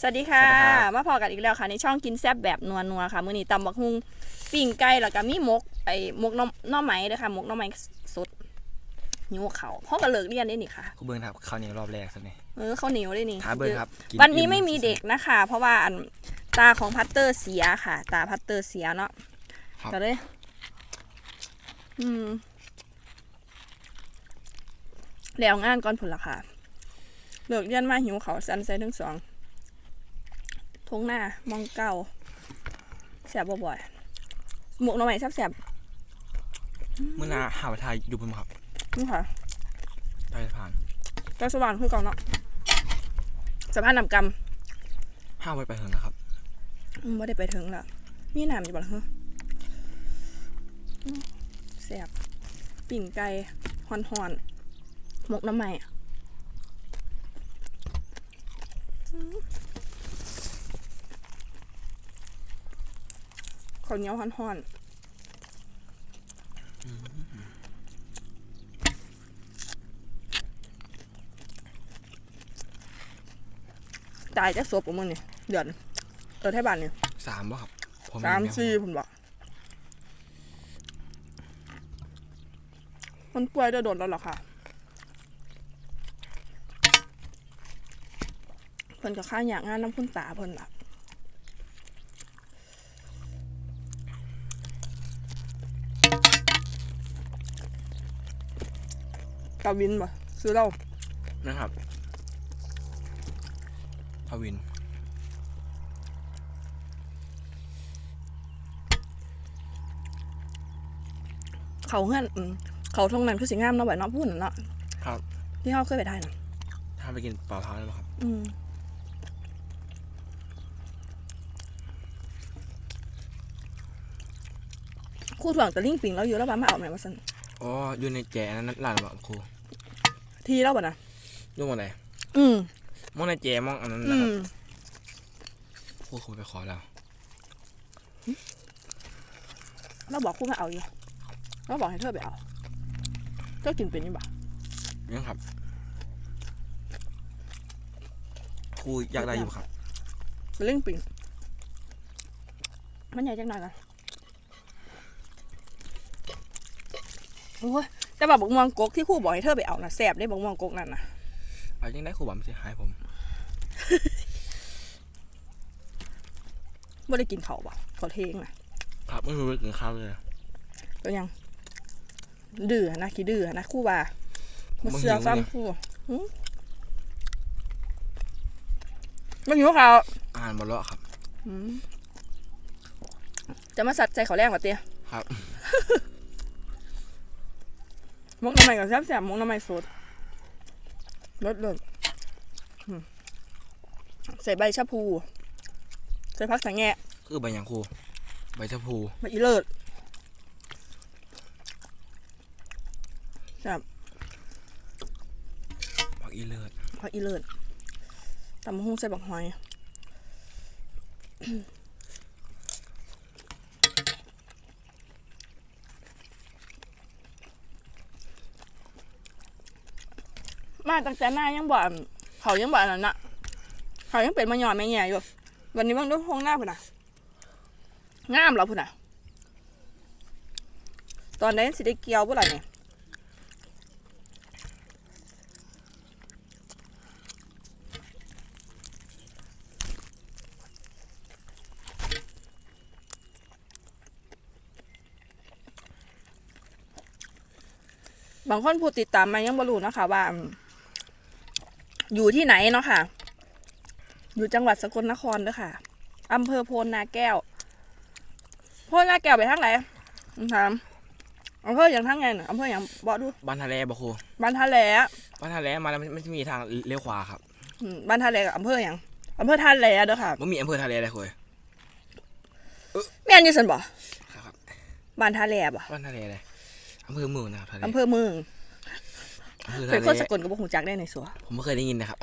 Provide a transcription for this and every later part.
สวัสดีค่ะ สวัสดีครับ มาพอกันอีกแล้วค่ะ ในช่องกินแซบแบบนัวนัวๆค่ะ มื้อนี้ตำบักฮุงปิ้งไก่แล้วก็มีหมกไอ้หมกหน้ำน้อไหม้ด้วยค่ะหมกหน้อไหม้สดหิวเขาวพ่อก็เลิกเรียนได้นี่ค่ะคุณเบิ้งครับข้าวเหนียวรอบแรกสักนี่เออข้าวเหนียวได้นี่ท้าเบิ้งครับกิวันนี้อิ่ไม่มีเด็กนะคะ เพราะว่าอันตาของพัตเตอร์เสียค่ะ ตาพัตเตอร์เสียเนาะครับก็เลยอืมแล้วงานก่อนผลละค่ะเลิกเรียนมาหิวเขาวสันใส่ทั้งสอง ทงหน้ามองเก่าแสบบ่อยๆหมกหน่อไม้แสบเมื่อหนาหาไปทายอยู่บนครับๆนี่ค่ะทายผ่านก็สว่างคือเก่าเนาะสะพานนำกห้าไว้ไปเหิงนะครับำไม่ได้ไปถึงละมีน้ำอยู่บ่ล่ะฮะอืมแสบปิ่งไก่ฮอนๆหมกหน้ำไม้อะอืม ข้าวเหนียวฮอนๆตายจะสวบกับมึงนี่เดือนเออไทยบ้านนี่สามบ่ครับผมสามเองสี่ผมบอกมันป่วยจะโดนแล้วเหรอคะเพิ่นกับข้าอยากงานน้ำพุ่นตาเพิ่นล่ะ กาวินบ่ซื้อเหล้านะครับพาวิน เขาเงื่อนอืมเขาทงนั้นคือสิงามเนาะแบบเนาะพูดนั่นเนาะครับที่เขาเคยไปได้น่ะถ้าไปกินเปล่าเท้าได้ไหมครับ อืมครู่ถ่วงตะลิ่งปิงเราอยู่แล้วบ้ามาเอาไหมวะสันอ๋ออยู่ในแจนั้นร้านบ่ครู ทีแล้วบ่นะอยู่หมองไหนอืมมองในแจมองอันนั้นอืนะครับมครูครูไปขอแล้วเราบอกครู่มาเอาอยู่เราบอกให้เธอไปเอาเจ้ากินเป็นยังบ่ยังครับครูอยากได้อยู่ครับตะลิ่งปิงมันใหญ่จังหน่อยกันโอ้ย แต่ว่าบอกม่วงกกที่ครู่บอกให้เธอไปเอาน่ะแสบได้บอกม่วงกกนั่นน่ะเอายังได้ครูบัมเสียหายผมไม่ได้กินเขาวบ่ขอเทงน่ะครับไม่รู้ว่ากินข้าวเลยก็ยัง ดื้อนะขี้ดื้อนะครู่ว่ามาเสือกซ้ำครู่หึมันหิวเขาวอาหารบนเลาะครับอืมจะมาสัตว์ใจเขาแรงกว่าเตี้ยครับ มกน้ำมันกับแซ่บแซ่บๆมกน้ำมันสดลดเลยอืมใส่ใบชะพู ใส่ผักสังแงะคือใบหยังครูใบชะพูใบอีเลิศผักอีเลิศผักอีเลิศตำมะฮุ่งใส่บักหอย มาตั้งแต่หน้ายังบ่อนเขายังบ่อนนั่นนะเขายังเป็นมาหย่อดไม่แง่อยู่วันนี้บางดูห้องหน้าพุ่นน่ะงามเรอพุ่นน่ะ ตอนนี้สิได้เกี่ยวบ่ล่ะเนี่ยบางคนผู้ติดตามมายังบ่รู้นะคะว่า อืมอยู่ที่ไหนเนาะค่ะ อยู่จังหวัดสกลนครเด้อค่ะอำเภอโพนนาแก้ว โพนนาแก้วไปทางไหนถามอำเภออย่างทางไงน่ะอำเภออย่างบอกดูบ้านทะเลบ่ครูบ้านท่าแหลบ้านทะเลมาแล้วมันมันจะมีทางเลี้ยวขวาครับอืมบ้านท่าแหลกับอำเภออย่างอำเภอท่าแหลเด้อค่ะมันมีอำเภอทะเลเลยคุยแม่นอยี่สันบ่ครับบ้านท่าแหลบ่บ้านทะเลเลยอำเภอเมืองนะครับทะเลอำเภอเมือง อำเภอเคทะยเลคนสกลกับบ่ฮู้จักได้ในสัวผมไม่เคยได้ยินนะครับ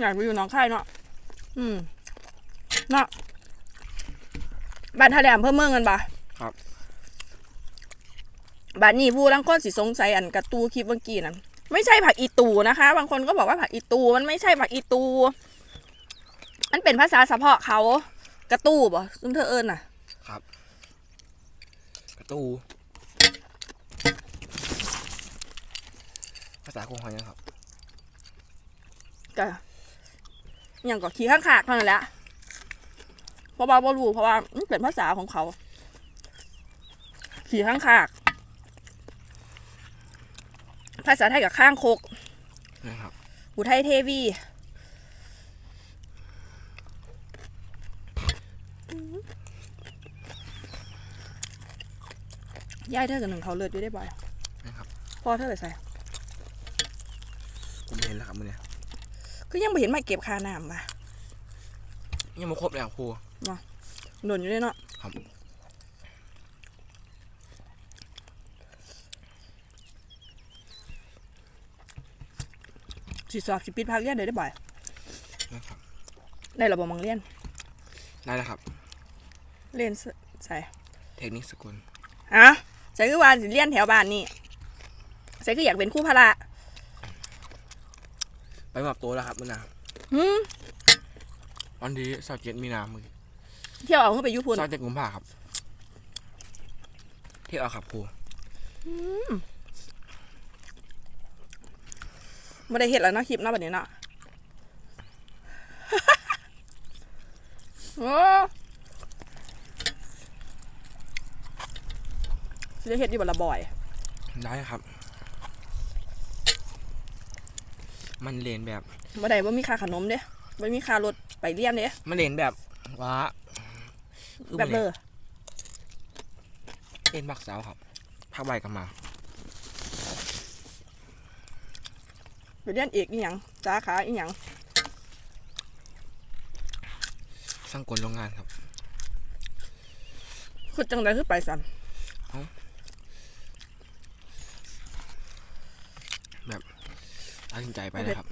อยากไปอยู่หนองคายเนาะอืมเนาะบ้านท่าแหลอำเภอเมืองกันบ่ครับ บ้านนี้ผู้ลังคนสิสงสัยอันกระตูคลิปเมื่อกี้นั้นไม่ใช่ผักอีตูนะคะ บางคนก็บอกว่าผักอีตูมันไม่ใช่ผักอีตู มันเป็นภาษาเฉพาะเขากระตู้บ่ซึ่งเธอเอิญน่ะครับกระตู ภาษาคงหอยนะครับก็อย่างก็ขี่ข้างขากเท่านั้นแหละเพราะว่าบ่รู้เพราะว่ามันเป็นภาษาของเขา ขี่ข้างขาก ภาษาไทยกับข้างคกนะครับอุทัยเทวียายเธอกับหนึ่งเขาเลือดอยู่ได้บ่อยนะครับพ่อเธอไปใส่ผมเห็นแล้วครับมือเนี่ยก็ยังไม่เห็นมาเก็บคาน้ำว่ะยังไม่ครบเลยครับครูหล่นอยู่เลยเนาะครับสิสอบสิปิดพักเรียนได้ได้บ่อยนะครับได้ระบบมังเรียนได้แล้วครับ เรียนสใส่เทคนิคสกุลฮะใส่คือว่าสิเรียนแถวบ้านนี่ใส่คืออยากเป็นครู่พละ ไปมอบตัวแล้วครับมือหนาหืมวันที่สอบเจ็ดมีนามือเที่ยวเอาขึ้นไปอยุพุนสอบเจ็ดกุมภาครับ เที่ยวเอาครับครูไม่ได้เห็ดแล้วเนาะคลิปเนาะแบบนี้เนาะ โอ้สิได้เห็ดดีบัละบ่อย ได้ครับ มันเลนแบบบ่ได้ว่ามีค่าขนมเด้บ่มีค่ารถไปเรียนเด้มันเลนแบบว่าคือแบบมันเลเลนอเลนบักสาวครับพักใบกลับมาไปเรียนเอกอีหยังสาขาอีหยังสร้างกลโรงงานครับคือจังไดคือไปสั่น ตัดสินใจไปเลยครับ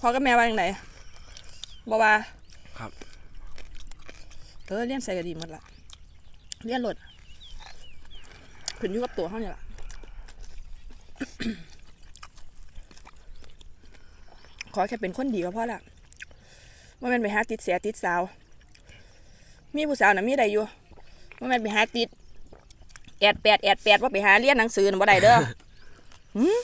พ่อกับแม่ว่าจังไดบ่ว่าครับเออเรียนใส่ก็ดีหมดละเรียนรถขึ้นอยู่กับตัวเฮานี่ล่ะขอแค่เป็นคนดีก็พอละว่าแมันไปหาติดเสียติดสาว มีผู้สาวน่ะมีได้อยู่ว่าแมันไปหาติดแอดแปดแอดแปดว่าไปหาเรียนหนังสือน่ะบ่ได้เด้อหืม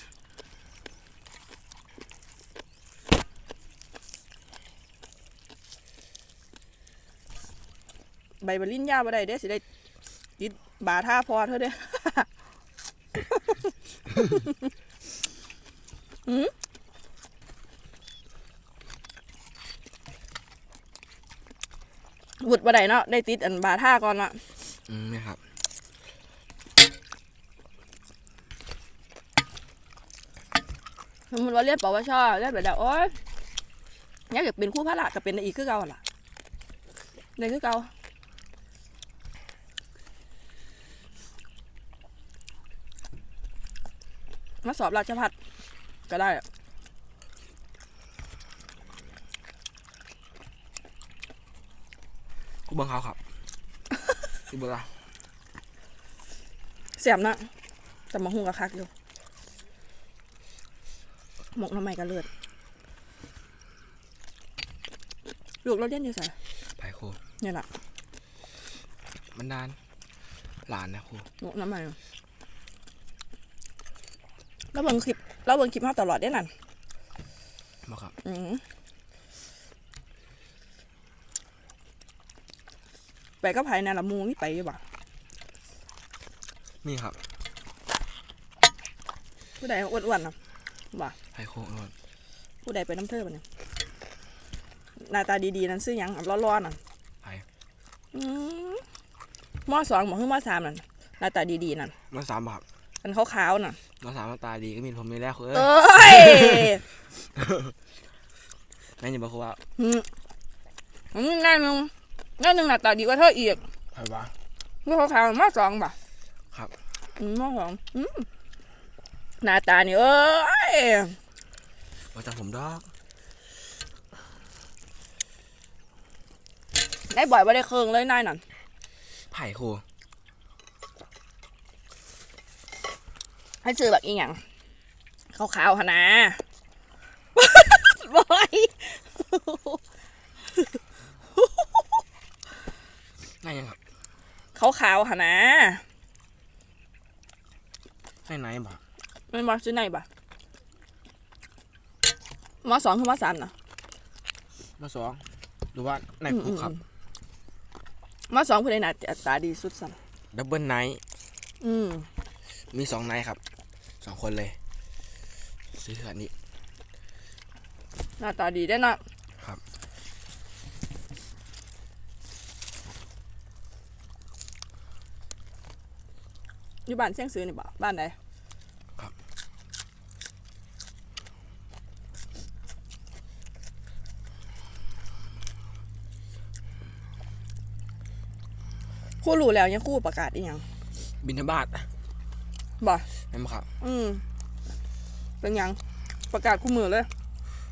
ใบบริญญาบ่ได้เด้อสิได้ติดบาท่าพอเธอเด้อหืมวุดบ่ได้เนาะได้ติดอันบาท่าก่อนเนาะอืมนี่ครับสมมติว่าเรียนปวชเรียนไปแล้วโอ๊ยอยากจะเป็นครู่พละก็เป็นได้อีกคือเก่าหั่นล่ะได้คือเก่า มาสอบราชพัฒก็ได้อะกูเบังเขาครับกูเบังเขาเสียมนะแต่มาหุงกับคักอยู่หมกน้ำใหม่กันเลือดลูกเราเรียนอยู่ไสไปครูเนี่ยแหละมันดาน หลานนะครูหมกน้ำใหม่ แล้วเบิ่งคลิปแล้วเบิ่งคลิปมาตลอดได้นั่นบอกครับอืมไปก็ภายในละมูนี่ไปอยู่บ่นี่ครับผู้ใดอ้วนๆนะบ่ไปครูนวลผู้ใดไปน้ำเธอบ่เนี่ยหน้าตาดีๆนั่นซื้อหยังร้อนๆน่ะไปอืมมอสองหมอคือมอสามนั่นหน้าตาดีๆนั่นน้องสามบอกครับอันขาวๆน่ะ น้องสามหน้าตาดีก็มีผมนี่แหล้วเอ้เยอ้ยแม่นอยังบอกครูว่าอืมอืมนั่นนึงนั่นนึงหน้าตาดีกว่าเธออีกใครวะเมื่อขาวๆมอสองบ่ครับอืมมอสองอืมหน้าตานี่เอ้ยมาจากผมดอกได้บ่อยว่าได้เคืองเลยนายนั่นไผ่ครู ให้ซื้อแบบอีหยังขาวๆหนะบอยนั่นยังครับขาวๆหนาให้นายบ่ไม่บอซื้อนายบ่มาสองคือมาสามนะมาสองหรือว่านายครูครับมาสองคือในหน้าตาดีสุดสันดับเบิลไนท์มมีสองไนท์ครับ สองคนเลย ซื้ออันนี้ หน้าตาดีได้อเนาะครับ อยู่บ้านเชียงซื้อนี่บ่บ้านไหนครับ ครู่รู้แล้วยังครู่ประกาศอีหยังบินทบาทบ่เห็นไหมครับอืมเป็นหยังประกาศคู่มือเลย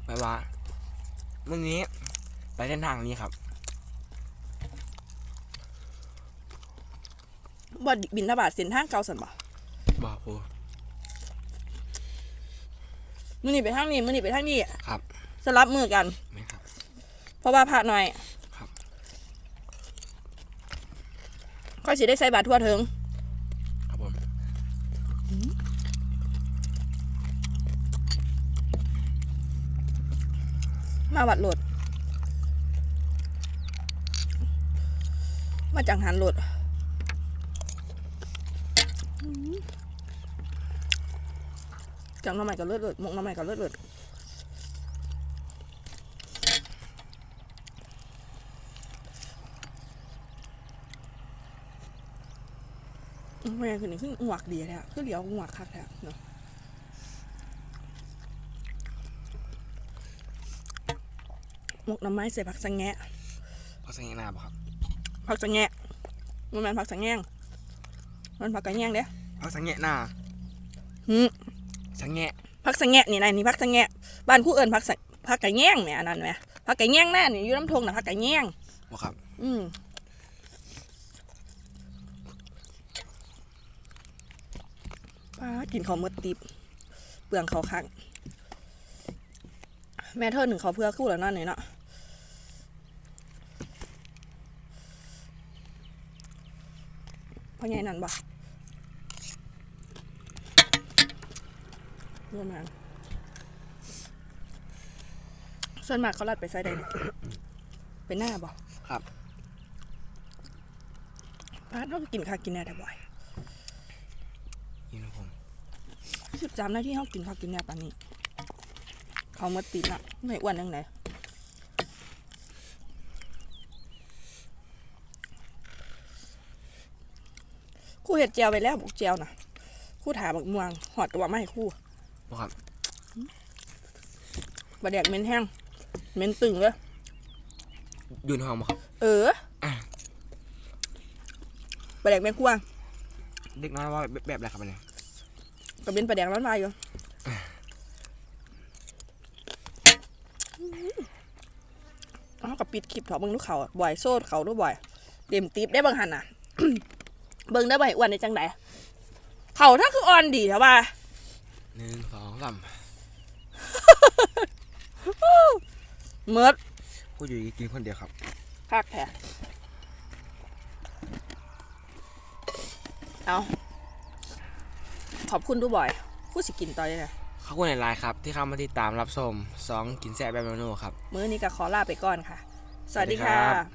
แปลว่าวันนี้ไปเส้นทางนี้ครับบ่บินทบาทเส้นทางเก่าสันบ่บ่โหมื้อนี้ไปทางนี้มื้อนี้ไปทางนี้ครับ สลับมือกันไม่ครับ เพราะว่าพระหน่อย ครับค่อยสิได้ใส่บาตรทั่วถึง ครับผม มาวัดโหลด มาจังหันโหลดจังน้ำใหม่กับเลือดเลือดมกน้ำใหม่กับเลือดเลือดอืมแม่คือนี่คือหวกดีแท้คือเหลียวหวกคักแท้เนาะ มกน้ำไม้ใส่ผักสังแงะพักสังเกตหน้าบ่ครับผักสังแงะมันแม่นผักสังแงงมันผักกระแยงเด้พักสังเกตหน้าหืมสังเกตผักสังแงะนี่นายนี่ผักสังแงะบ้านคู่เอิญผักสังผักกระแยงเนี่ยอันนั้นไหมผักกระแยงแน่นี่อยู่น้ำทงน่ะผักกระแยงบ่ครับ อืมป้ากินข้าวหมดติบเปลืองเขาวคักแม่เธอหนึ่งเขาวเพื่อคู่แล้วนั่นนี่เนาะ พ่อใหญ่นั่นบ่รวมกันส่วนมากเขาลัดไปใส่ใดเนี่ยไปหน้าบ่ครับ พาร์ทเขาก็กินข้าวกินแน่แต่บ่อยนี่นะผมสิบสามนาทีเขากินข้าวกินแน่ปานนี้ เขามาติดละไม่อ้วนยังไง ครู่เห็ดเจียวไปแล้วบุกเจียวนะครู่ถาบักม่วงหอดกระบอกไม่ให้ครู่บ่ครับบะแดกเหม็นแห้งเหม็นตึงเลยอยู่ในห้องบ่ครับเอออะบะแดกแม่งกวางเด็กน้อยว่าแบบแบบอะไรครับอันเนี่ยก็เป็นปลาแดกร้อนวายอยู่เขากับปิดคลิปเถอะเบิ่งลูกเขาอะบ่อยโซ่เขาด้วยบ่อยเต็มติบได้เบิ่งหันน่ะ เบิ่งได้บ่อยอ้วนในจังไดเขาถ้าคืออ่อนดีแต่ว่าหนึ่งสองสามเมิดกูอยู่กินคนเดียวครับคักแท้เอาขอบคุณทุกบ่อยผู้สิกินต่อเลยนะขอบคุณในไลน์ครับ ที่เข้ามาติดตามรับชมสองกินแซ่บแบบเมนูครับ มื้อนี้ก็ขอลาไปก่อนค่ะ สวัสดีสวัสดีครัค่ะบ